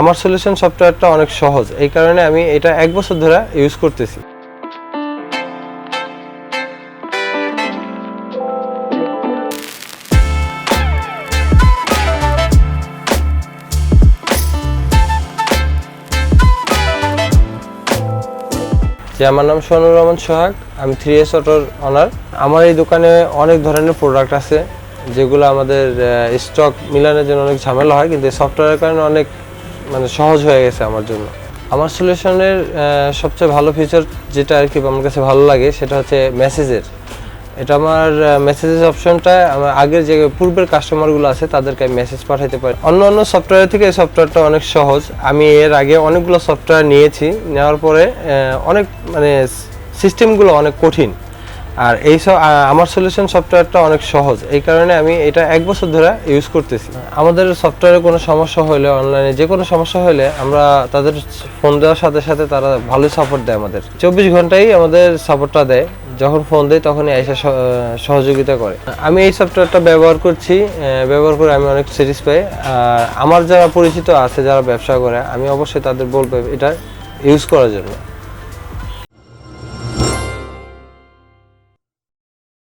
আমার সলিউশন সফটওয়্যারটা অনেক সহজ। এই কারণে আমি এটা এক বছর ধরে ইউজ করতেছি। যে আমার নাম সোনুর রহমান সোহাগ, আমি থ্রি এস অটোর অনার আমার এই দোকানে অনেক ধরনের প্রোডাক্ট আছে, যেগুলো আমাদের স্টক মিলানোর জন্য অনেক ঝামেলা হয়, কিন্তু সফটওয়্যারের কারণে অনেক মানে সহজ হয়ে গেছে আমার জন্য। আমার সলিউশনের সবচেয়ে ভালো ফিচার যেটা আর কি আমার কাছে ভালো লাগে সেটা হচ্ছে মেসেজের এটা আমার মেসেজের অপশনটা আমার আগের যে পূর্বের কাস্টমারগুলো আছে তাদেরকে আমি মেসেজ পাঠাতে পারি। অন্য অন্য সফটওয়্যার থেকে এই সফটওয়্যারটা অনেক সহজ। আমি এর আগে অনেকগুলো সফটওয়্যার নিয়েছি। নেওয়ার পরে অনেক মানে সিস্টেমগুলো অনেক কঠিন। আর এই সব আমার সলিউশন সফটওয়্যারটা অনেক সহজ। এই কারণে আমি এটা এক বছর ধরে ইউজ করতেছি। আমাদের সফটওয়্যারে কোনো সমস্যা হলে অনলাইনে যে কোনো সমস্যা হলে আমরা তাদের ফোন দেওয়ার সাথে সাথে তারা ভালো সাপোর্ট দেয় আমাদের। চব্বিশ ঘন্টাই আমাদের সাপোর্টটা দেয়। যখন ফোন দেয় তখনই এসে সহযোগিতা করে। আমি এই সফটওয়্যারটা ব্যবহার করছি ব্যবহার করে আমি অনেক স্যাটিসফাই আর আমার যারা পরিচিত আছে, যারা ব্যবসা করে, আমি অবশ্যই তাদের বলব এটা ইউজ করার জন্য।